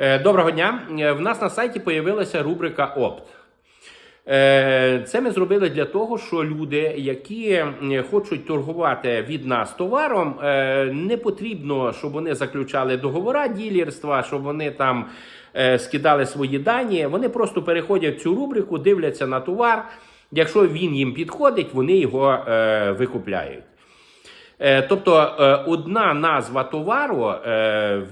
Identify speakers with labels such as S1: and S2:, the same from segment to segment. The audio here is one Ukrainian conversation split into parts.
S1: Е, Доброго дня. Е, В нас на сайті появилася рубрика Опт. Е, Це ми зробили для того, що люди, які хочуть торгувати від нас товаром, не потрібно, щоб вони заключали договора ділерства, щоб вони там скидали свої дані. Вони просто переходять в цю рубрику, дивляться на товар. Якщо він їм підходить, вони його викупляють. Е, Тобто е, одна назва товару е,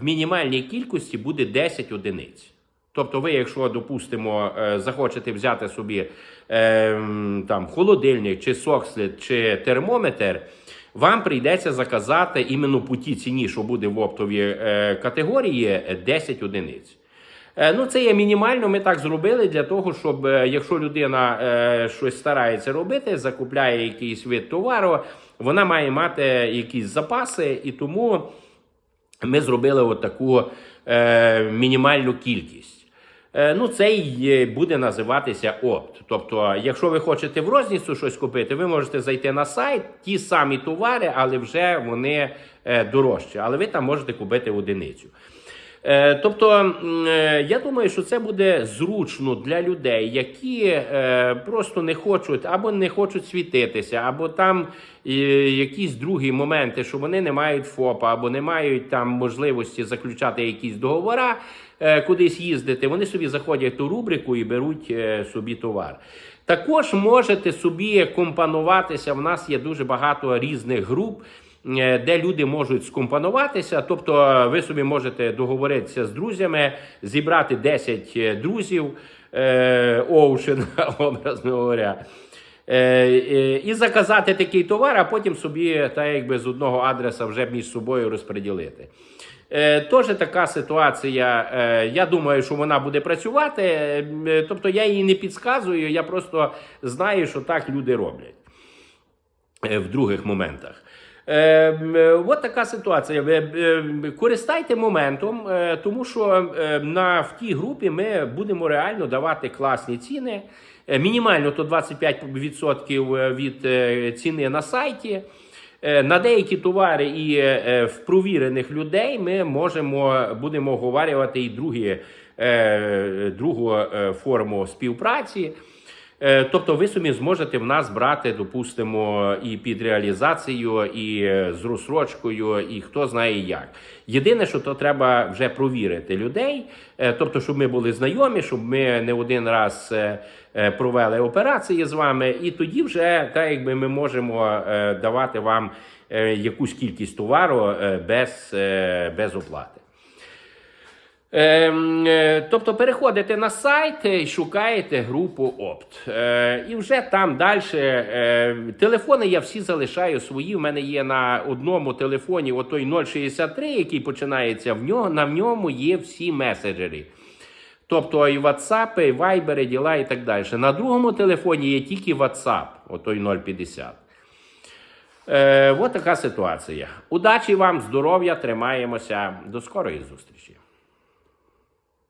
S1: в мінімальній кількості буде 10 одиниць. Тобто, ви, якщо, допустимо, захочете взяти собі там, холодильник, чи сокслід, чи термометр, вам прийдеться заказати іменно по тій ціні, що буде в оптовій категорії, е, 10 одиниць. Е, Ну, це є мінімально. Ми так зробили для того, щоб е, якщо людина е, щось старається робити, закупляє якийсь вид товару, вона має мати якісь запаси, і тому ми зробили от таку е, мінімальну кількість. Ну, це е, буде називатися опт. Тобто, якщо ви хочете в розніцу щось купити, ви можете зайти на сайт, ті самі товари, але вже вони дорожчі. Але ви там можете купити одиницю. Е, Тобто, е, я думаю, що це буде зручно для людей, які е, просто не хочуть або не хочуть світитися, або там якісь другі моменти, що вони не мають ФОПа, або не мають там можливості заключати якісь договори, кудись їздити. Вони собі заходять ту рубрику і беруть собі товар. Також можете собі компонуватися. В нас є дуже багато різних груп де люди можуть скомпонуватися. Тобто, ви собі можете договоритися з друзями, зібрати 10 друзів е, Ocean, образно говоря. Е, е, і заказати такий товар, а потім собі та якби з одного адреса вже між собою розподілити. Е, Теж така ситуація. е, Я думаю, що вона буде працювати. Е, Тобто я її не підказую, я просто знаю, що так люди роблять е, в других моментах. Е, е, От така ситуація. Ви, е, Користайте моментом, е, тому що е, на в тій групі ми будемо реально давати класні ціни. Е, Мінімально то 25% від е, ціни на сайті. Е, На деякі товари і е, е, в провірених людей ми можемо будемо оговарювати і другі, е, другу е, форму співпраці. Е, Тобто ви собі зможете в нас брати, допустимо, і під реалізацію, і е, з розсрочкою, і хто знає як. Єдине, що то треба вже провірити людей, е, тобто, щоб ми були знайомі, щоб ми не один раз провели операції з вами, і тоді вже так якби ми можемо давати вам якусь кількість товару без, без оплати. Ем, е, Тобто переходите на сайт і шукаєте групу Опт. Е, І вже там далі. Телефони я всі залишаю свої. У мене є на одному телефоні отой 063, який починається в нього. На ньому є всі меседжери. Тобто і WhatsApp, і Viber, і діла і так далі. На другому телефоні є тільки WhatsApp, отой 050. Е, от така ситуація. Удачі вам, здоров'я, тримаємося. До скорої зустрічі.